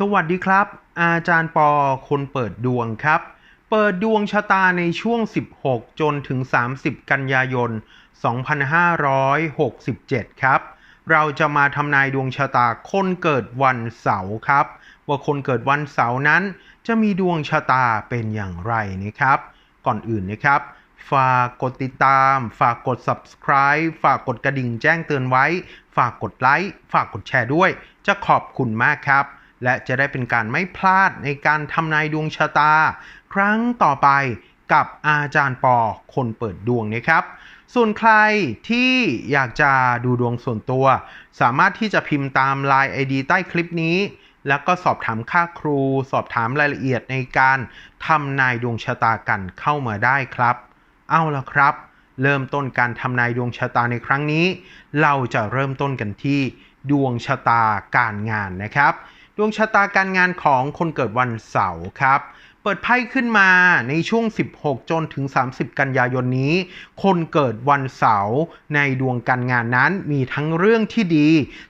สวัสดีครับ อาจารย์ปอคนเปิดดวงครับ เปิดดวงชะตาในช่วง 16 จนถึง 30 กันยายน 2567 ครับ เราจะมาทำนายดวงชะตาคนเกิดวันเสาร์ครับ ว่าคนเกิดวันเสาร์นั้น จะมีดวงชะตาเป็นอย่างไรนะครับ ก่อนอื่นนะครับ ฝากกดติดตาม ฝากกด subscribe ฝากกดกระดิ่งแจ้งเตือนไว้ ฝากกดไลค์ ฝากกดแชร์ด้วย จะขอบคุณมากครับ และจะได้เป็นการไม่พลาดในการทำนายดวงชะตา ครั้งต่อไปกับอาจารย์ปอคนเปิดดวงนะครับ ส่วนใครที่อยากจะดูดวงส่วนตัว สามารถที่จะพิมพ์ตาม Line ID ใต้คลิปนี้ แล้วก็สอบถามค่าครู สอบถามรายละเอียดในการทำนายดวงชะตากันเข้ามาได้ครับ เอาละครับ เริ่มต้นการทำนายดวงชะตาในครั้งนี้ เราจะเริ่มต้นกันที่ดวงชะตาการงานนะครับ ดวงชะตาการงานของคนเกิดวันเสาร์ครับ เปิดไพ่ขึ้นมาในช่วง 16 จนถึง 30 กันยายนนี้ คนเกิดวันเสาร์ในดวงการงานนั้นมีทั้งเรื่องที่ดี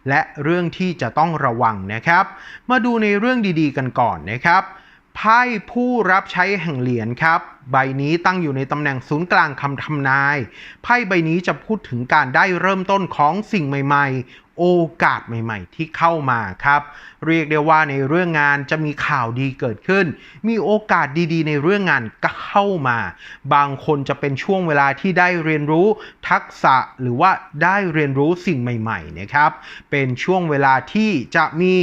และเรื่องที่จะต้องระวังนะครับ มาดูในเรื่องดีๆ กันก่อนนะครับไพ่ผู้รับใช้แห่งเหรียญครับ ใบนี้ตั้งอยู่ในตำแหน่งศูนย์กลางคำทำนาย ไพ่ใบนี้จะพูดถึงการได้เริ่มต้นของสิ่งใหม่ๆ โอกาสใหม่ ๆ ที่เข้ามาครับ เรียกได้ว่าในเรื่องงานจะมีข่าวดีเกิดขึ้น มีโอกาสดีๆ ในเรื่องงานก็เข้ามา บางคนจะเป็นช่วงเวลาที่ได้เรียนรู้ทักษะหรือว่าได้เรียนรู้สิ่งใหม่ๆนะครับ เป็นช่วงเวลาที่จะมี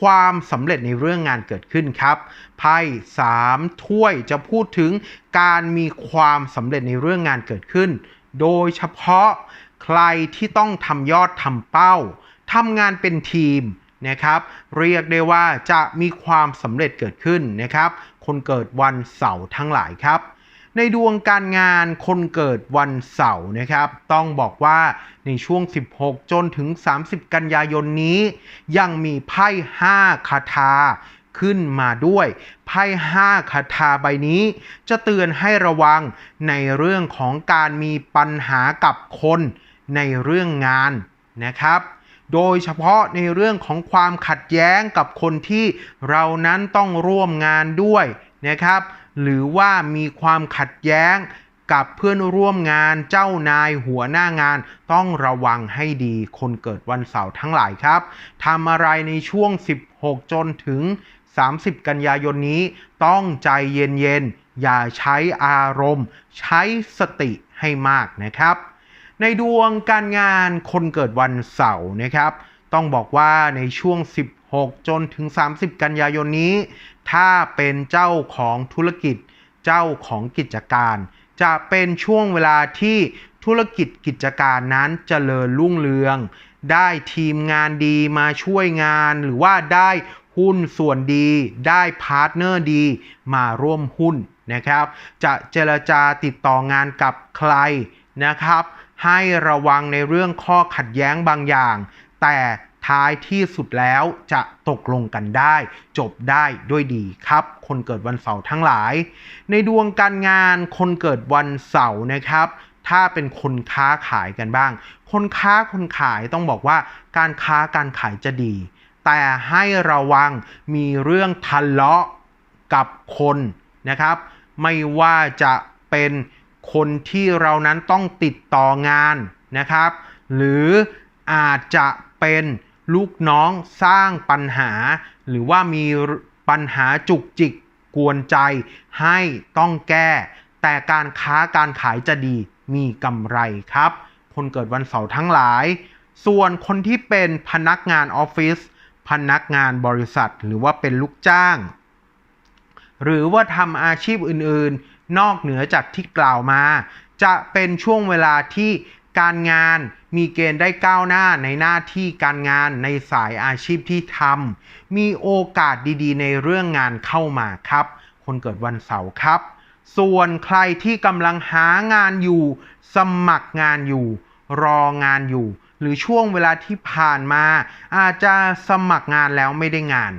ความสำเร็จในเรื่องงานเกิดขึ้นครับไพ่สามถ้วยจะพูดถึงการมีความสำเร็จในเรื่องงานเกิดขึ้น โดยเฉพาะ ใครที่ต้องทำยอดทำเป้าทำงานเป็นทีมนะครับ เรียกได้ว่าจะมีความสำเร็จเกิดขึ้นนะครับ คนเกิดวันเสาร์ทั้งหลายครับ ในดวงการงานคนเกิดวันเสาร์นะครับ ต้องบอกว่าในช่วง 16 จนถึง 30 กันยายนนี้ ยังมีไพ่5คาถาขึ้นมาด้วยไพ่5คาถาใบนี้ จะเตือนให้ระวังในเรื่องของการมีปัญหากับคน ในเรื่องงานนะครับ โดยเฉพาะในเรื่องของความขัดแย้งกับคนที่เรานั้นต้องร่วมงานด้วยนะครับ หรือว่ามีความขัดแย้งกับเพื่อนร่วมงานเจ้านายหัวหน้างานต้องระวังให้ดี คนเกิดวันเสาร์ทั้งหลายครับทำอะไรในช่วง 16 จนถึง 30 กันยายนนี้ ต้องใจเย็นๆ อย่าใช้อารมณ์ ใช้สติให้มากนะครับ ในดวงการงานคนเกิดวันเสาร์นะครับ ต้องบอกว่าในช่วง 16 จนถึง 30 กันยายนนี้ ถ้าเป็นเจ้าของธุรกิจ เจ้าของกิจการ จะเป็นช่วงเวลาที่ธุรกิจกิจการนั้นเจริญรุ่งเรือง ได้ทีมงานดีมาช่วยงาน หรือว่าได้หุ้นส่วนดี ได้พาร์ทเนอร์ดี มาร่วมหุ้นนะครับ จะเจรจาติดต่องานกับใครนะครับ ให้ระวังในเรื่องข้อขัดแย้งบางอย่าง แต่ท้ายที่สุดแล้วจะตกลงกันได้ จบได้ด้วยดีครับ คนเกิดวันเสาร์ทั้งหลาย ในดวงการงานคนเกิดวันเสาร์นะครับ ถ้าเป็นคนค้าขายกันบ้าง คนค้าคนขายต้องบอกว่าการค้าการขายจะดี แต่ให้ระวังมีเรื่องทะเลาะกับคนนะครับ ไม่ว่าจะเป็น คนที่เรานั้นต้องติดต่องานนะครับ หรืออาจจะเป็นลูกน้องสร้างปัญหา หรือว่ามีปัญหาจุกจิกกวนใจให้ต้องแก้ แต่การค้าการขายจะดีมีกำไรครับ คนเกิดวันเสาร์ทั้งหลาย ส่วนคนที่เป็นพนักงานออฟฟิศพนักงานบริษัทหรือว่าเป็นลูกจ้าง หรือว่าทำอาชีพอื่นๆ นอกเหนือจากที่กล่าวมา จะเป็นช่วงเวลาที่การงานมีเกณฑ์ได้ก้าวหน้าในหน้าที่การงานในสายอาชีพที่ทำมีโอกาสดีๆ ในเรื่องงานเข้ามาครับ คนเกิดวันเสาร์ครับ ส่วนใครที่กำลังหางานอยู่ สมัครงานอยู่ รองานอยู่ หรือช่วงเวลาที่ผ่านมา อาจจะสมัครงานแล้วไม่ได้งาน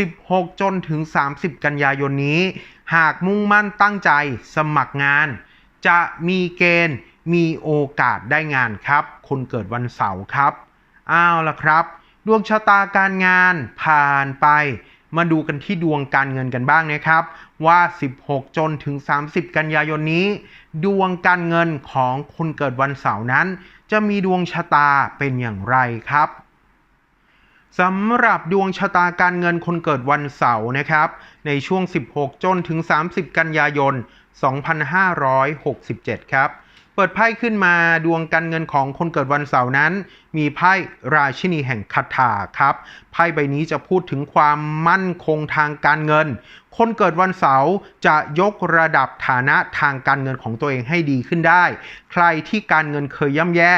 16 จนถึง 30 กันยายนนี้ หากมุ่งมั่นตั้งใจสมัครงาน จะมีเกณฑ์มีโอกาสได้งานครับ คนเกิดวันเสาร์ครับ อ้าวละครับ ดวงชะตาการงานผ่านไป มาดูกันที่ดวงการเงินกันบ้างนะครับ ว่า 16 จนถึง 30 กันยายนนี้ ดวงการเงินของคนเกิดวันเสาร์นั้น จะมีดวงชะตาเป็นอย่างไรครับ สำหรับดวงชะตาการเงินคนเกิดวันเสาร์นะครับ ในช่วง 16 จนถึง 30 กันยายน 2567 ครับ เปิดไพ่ขึ้นมาดวงการเงินของคนเกิดวันเสาร์นั้น มีไพ่ราชินีแห่งคาถาครับไพ่ใบนี้จะพูดถึงความมั่นคงทางการเงิน คนเกิดวันเสาร์จะยกระดับฐานะทางการเงินของตัวเองให้ดีขึ้นได้ ใครที่การเงินเคยย่ำแย่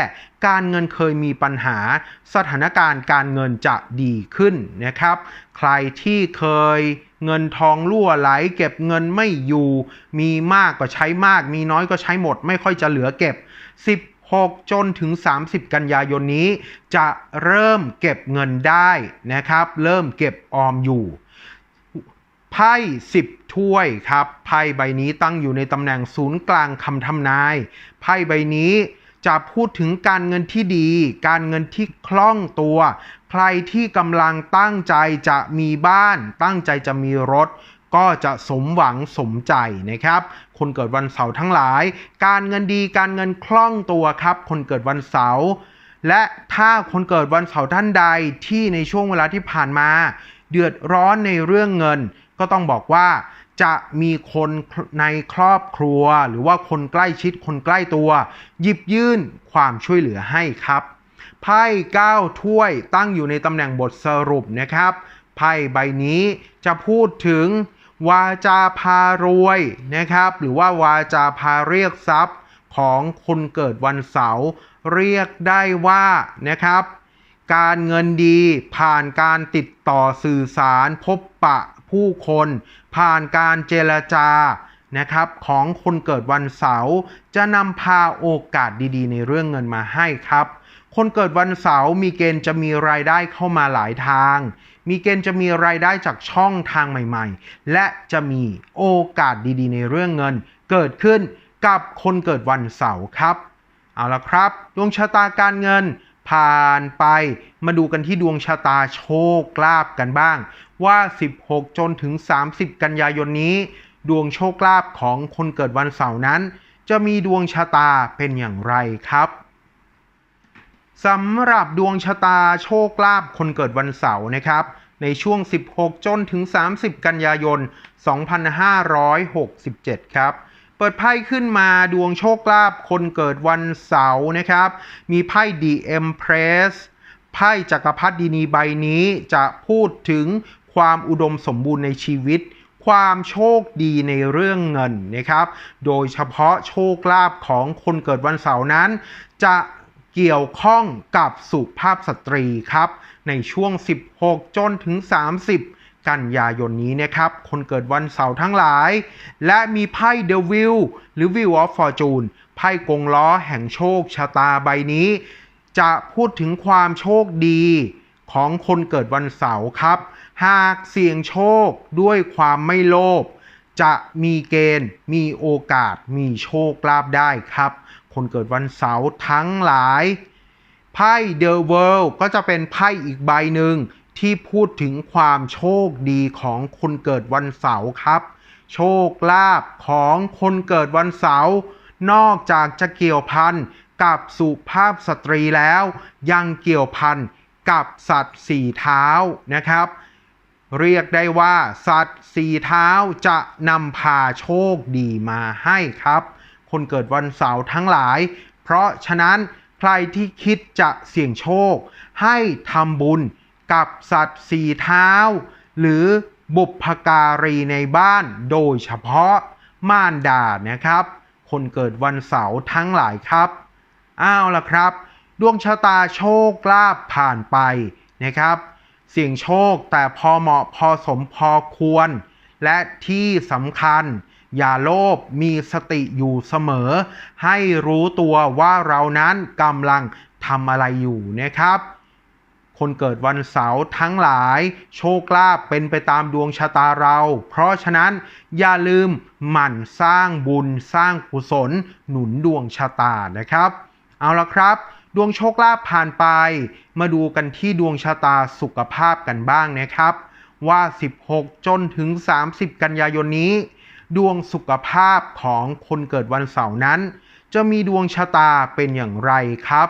การเงินเคยมีปัญหา สถานการณ์การเงินจะดีขึ้นนะครับ ใครที่เคย เงินทองรั่วไหล เก็บเงินไม่อยู่ มีมากก็ใช้มาก มีน้อยก็ใช้หมด ไม่ค่อยจะเหลือเก็บ 16 จนถึง 30 กันยายนนี้ จะเริ่มเก็บเงินได้นะครับ เริ่มเก็บออมอยู่ไพ่10 ถ้วยครับไพ่ใบนี้ตั้งอยู่ในตำแหน่งศูนย์กลางคำทำนายไพ่ใบนี้จะพูดถึงการเงินที่ดี การเงินที่คล่องตัว ใครที่กำลังตั้งใจจะมีบ้าน ตั้งใจจะมีรถ ก็จะสมหวังสมใจนะครับ คนเกิดวันเสาร์ทั้งหลาย การเงินดีการเงินคล่องตัวครับ คนเกิดวันเสาร์และถ้าคนเกิดวันเสาร์ท่านใดที่ในช่วงเวลาที่ผ่านมา เดือดร้อนในเรื่องเงิน ก็ต้องบอกว่าจะมีคนในครอบครัว หรือว่าคนใกล้ชิดคนใกล้ตัว หยิบยื่นความช่วยเหลือให้ครับ ไพ่9ถ้วยตั้งอยู่ในตำแหน่งบทสรุปนะครับ ไพ่ใบนี้จะพูดถึงวาจาพารวยนะครับ หรือว่าวาจาพาเรียกทรัพย์ของคนเกิดวันเสาร์เรียกได้ว่านะครับ การเงินดีผ่านการติดต่อสื่อสารพบปะผู้คน ผ่านการเจรจานะครับของคนเกิดวันเสาร์จะนำพาโอกาสดีๆ ในเรื่องเงินมาให้ครับ คนเกิดวันเสาร์มีเกณฑ์จะมีรายได้เข้ามาหลายทาง มีเกณฑ์จะมีรายได้จากช่องทางใหม่ๆ และจะมีโอกาสดีๆ ในเรื่องเงิน เกิดขึ้นกับคนเกิดวันเสาร์ครับ เอาละครับ ดวงชะตาการเงินผ่านไปมาดูกันที่ดวงชะตาโชคลาภกันบ้าง ว่า 16 จนถึง 30 กันยายนนี้ ดวงโชคลาภของคนเกิดวันเสาร์นั้น จะมีดวงชะตาเป็นอย่างไรครับ สำหรับดวงชะตาโชคลาภคนเกิดวันเสาร์นะครับ ในช่วง 16 จนถึง 30 กันยายน 2567 ครับ เปิดไพ่ขึ้นมาดวงโชคลาภคนเกิดวันเสาร์นะครับ มีไพ่ The Empress ไพ่จักรพรรดินีใบนี้จะพูดถึงความอุดมสมบูรณ์ในชีวิต ความโชคดีในเรื่องเงินนะครับ โดยเฉพาะโชคลาภของคนเกิดวันเสาร์นั้น จะ เกี่ยวข้องกับสุภาพสตรีครับ ในช่วง 16 จนถึง 30 กันยายนนี้นะครับ คนเกิดวันเสาร์ทั้งหลาย และมีไพ่ The Wheel หรือ Wheel of Fortune ไพ่กงล้อแห่งโชคชะตาใบนี้ จะพูดถึงความโชคดีของคนเกิดวันเสาร์ครับ หากเสี่ยงโชคด้วยความไม่โลภจะมีเกณฑ์ มีโอกาส มีโชคลาภได้ครับ คนเกิดวันเสาร์ทั้งหลาย ไพ่ The World ก็จะเป็นไพ่อีกใบหนึ่งที่พูดถึงความโชคดีของคนเกิดวันเสาร์ครับ โชคลาภของคนเกิดวันเสาร์นอกจากจะเกี่ยวพันกับสุภาพสตรีแล้ว ยังเกี่ยวพันกับสัตว์สี่เท้านะครับ เรียกได้ว่า สัตว์สี่เท้าจะนำพาโชคดีมาให้ครับ คนเกิดวันเสาร์ทั้งหลาย เพราะฉะนั้นใครที่คิดจะเสี่ยงโชค ให้ทำบุญกับสัตว์สี่เท้า หรือบุพการีในบ้านโดยเฉพาะม่านดานะครับ คนเกิดวันเสาร์ทั้งหลายครับ อ้าวล่ะครับ ดวงชะตาโชคลาภผ่านไปนะครับ เสี่ยงโชคแต่พอเหมาะพอสมพอควร และที่สำคัญ อย่าโลภมีสติอยู่เสมอ ให้รู้ตัวว่าเรานั้นกำลังทำอะไรอยู่นะครับ คนเกิดวันเสาร์ทั้งหลาย โชคลาภเป็นไปตามดวงชะตาเรา เพราะฉะนั้นอย่าลืมหมั่นสร้างบุญสร้างกุศลหนุนดวงชะตานะครับ เอาละครับดวงโชคลาภผ่านไป มาดูกันที่ดวงชะตาสุขภาพกันบ้างนะครับ ว่า 16 จนถึง 30 กันยายนนี้ ดวงสุขภาพของคนเกิดวันเสาร์นั้น จะมีดวงชะตาเป็นอย่างไรครับ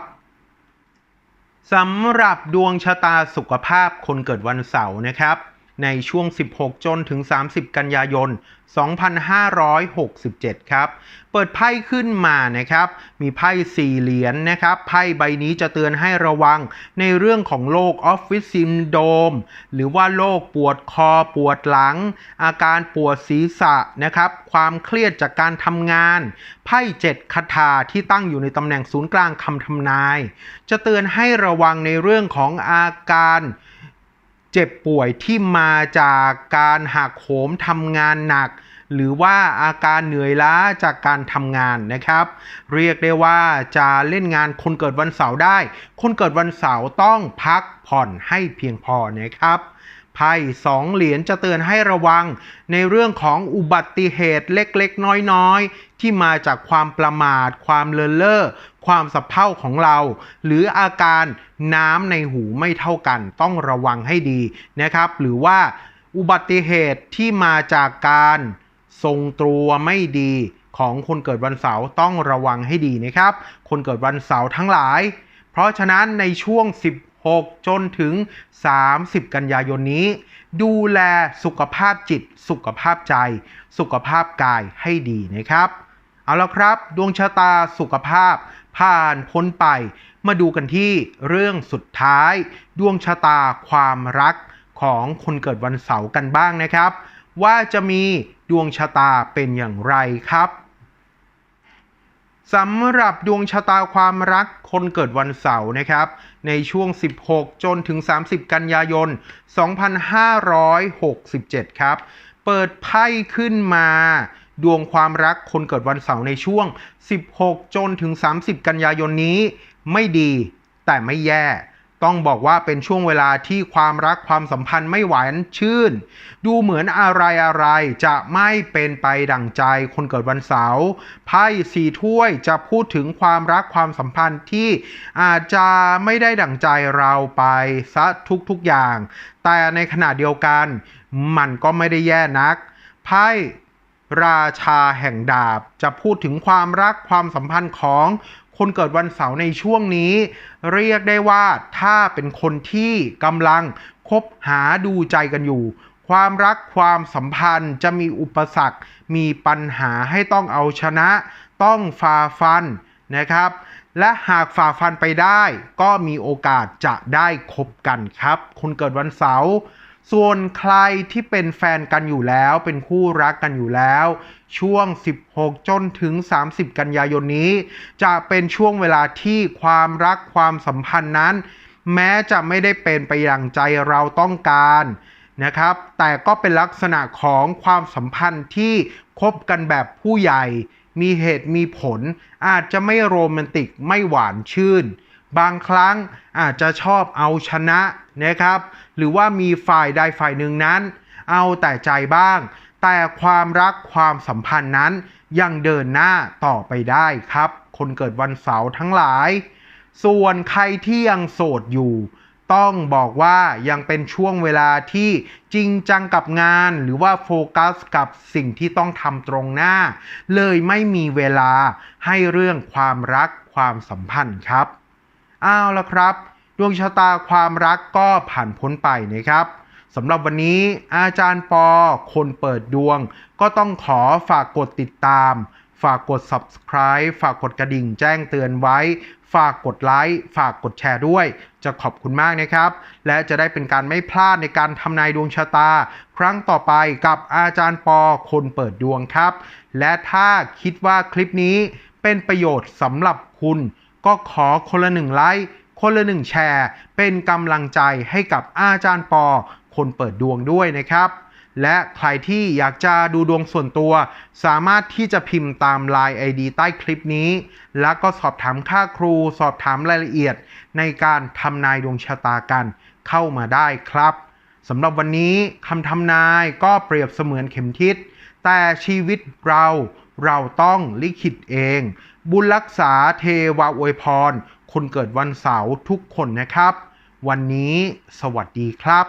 สำหรับดวงชะตาสุขภาพคนเกิดวันเสาร์นะครับ ในช่วง 16 จนถึง 30 กันยายน 2567 ครับ เปิดไพ่ขึ้นมานะครับ มีไพ่สี่เหรียญนนะครับ ไพ่ใบนี้จะเตือนให้ระวังในเรื่องของโรคออฟฟิศซินโดม หรือว่าโรคปวดคอปวดหลัง อาการปวดศีรษะนะครับ ความเครียดจากการทำงาน ไพ่เจ็ดคาถาที่ตั้งอยู่ในตำแหน่งศูนย์กลางคำทำนาย จะเตือนให้ระวังในเรื่องของอาการ เจ็บป่วยที่มาจากการหักโหมทำงานหนัก หรือว่าอาการเหนื่อยล้าจากการทำงานนะครับ เรียกได้ว่าจะเล่นงานคนเกิดวันเสาร์ได้ คนเกิดวันเสาร์ต้องพักผ่อนให้เพียงพอนะครับ ไพ่สองเหรียญจะเตือนให้ระวัง ในเรื่องของอุบัติเหตุเล็กๆ น้อยๆ ที่มาจากความประมาท ความเลินเล่อความสับเพร่าของเรา หรืออาการน้ำในหูไม่เท่ากัน ต้องระวังให้ดีนะครับ หรือว่าอุบัติเหตุที่มาจากการทรงตัวไม่ดีของคนเกิดวันเสาร์ต้องระวังให้ดีนะครับ คนเกิดวันเสาร์ทั้งหลาย เพราะฉะนั้นในช่วง 16จนถึง 30 กันยายนนี้ ดูแลสุขภาพจิต สุขภาพใจ สุขภาพกายให้ดีนะครับ เอาละครับ ดวงชะตาสุขภาพผ่านพ้นไป มาดูกันที่เรื่องสุดท้าย ดวงชะตาความรักของคนเกิดวันเสาร์กันบ้างนะครับ ว่าจะมีดวงชะตาเป็นอย่างไรครับ สำหรับดวงชะตาความรักคนเกิดวันเสาร์นะครับ ในช่วง 16 จนถึง 30 กันยายน 2567 ครับ เปิดไพ่ขึ้นมา ดวงความรักคนเกิดวันเสาร์ในช่วง 16 จนถึง 30 กันยายนนี้ ไม่ดีแต่ไม่แย่ ต้องบอกว่าเป็นช่วงเวลาที่ความรักความสัมพันธ์ไม่หวานชื่น ดูเหมือนอะไรอะไรจะไม่เป็นไปดั่งใจคนเกิดวันเสาร์ไพ่สีถ้วยจะพูดถึงความรักความสัมพันธ์ที่อาจจะไม่ได้ดั่งใจเราไปซะทุกๆอย่าง แต่ในขณะเดียวกัน มันก็ไม่ได้แย่นักไพ่ราชาแห่งดาบจะพูดถึงความรักความสัมพันธ์ของ คนเกิดวันเสาร์ในช่วงนี้ เรียกได้ว่าถ้าเป็นคนที่กำลังคบหาดูใจกันอยู่ ความรักความสัมพันธ์จะมีอุปสรรค มีปัญหาให้ต้องเอาชนะ ต้องฝ่าฟันนะครับ และหากฝ่าฟันไปได้ ก็มีโอกาสจะได้คบกันครับ คนเกิดวันเสาร์ ส่วนใครที่เป็นแฟนกันอยู่แล้ว เป็นคู่รักกันอยู่แล้ว ช่วง 16 จนถึง 30 กันยายนนี้ จะเป็นช่วงเวลาที่ความรักความสัมพันธ์นั้น แม้จะไม่ได้เป็นไปอย่างใจเราต้องการนะครับ แต่ก็เป็นลักษณะของความสัมพันธ์ที่คบกันแบบผู้ใหญ่ มีเหตุมีผล อาจจะไม่โรแมนติกไม่หวานชื่น บางครั้งอาจจะชอบเอาชนะนะครับ หรือว่ามีฝ่ายใดฝ่ายหนึ่งนั้น เอาแต่ใจบ้าง แต่ความรักความสัมพันธ์นั้นยังเดินหน้าต่อไปได้ครับ คนเกิดวันเสาร์ทั้งหลาย ส่วนใครที่ยังโสดอยู่ ต้องบอกว่ายังเป็นช่วงเวลาที่จริงจังกับงาน หรือว่าโฟกัสกับสิ่งที่ต้องทำตรงหน้า เลยไม่มีเวลาให้เรื่องความรักความสัมพันธ์ครับ เอาละครับ ดวงชะตาความรักก็ผ่านพ้นไปนะครับสำหรับวันนี้อาจารย์ปอ คนเปิดดวง ก็ต้องขอฝากกดติดตาม ฝากกด subscribe ฝากกดกระดิ่งแจ้งเตือนไว้ ฝากกดไลค์ ฝากกดแชร์ด้วย จะขอบคุณมากนะครับ และจะได้เป็นการไม่พลาดในการทำนายดวงชะตา ครั้งต่อไปกับอาจารย์ปอ คนเปิดดวงครับ และถ้าคิดว่าคลิปนี้เป็นประโยชน์สำหรับคุณ ก็ขอคนละหนึ่งไลค์คนละหนึ่งแชร์ เป็นกำลังใจให้กับอาจารย์ปอ คนเปิดดวงด้วยนะครับ และใครที่อยากจะดูดวงส่วนตัว สามารถที่จะพิมพ์ตาม Line ID ใต้คลิปนี้ แล้วก็สอบถามค่าครู สอบถามรายละเอียด ในการทำนายดวงชะตากันเข้ามาได้ครับสำหรับวันนี้คำทำนายก็เปรียบเสมือนเข็มทิศแต่ชีวิตเราเราต้องลิขิตเอง บุญรักษาเทวาอวยพร คนเกิดวันเสาร์ทุกคนนะครับ วันนี้สวัสดีครับ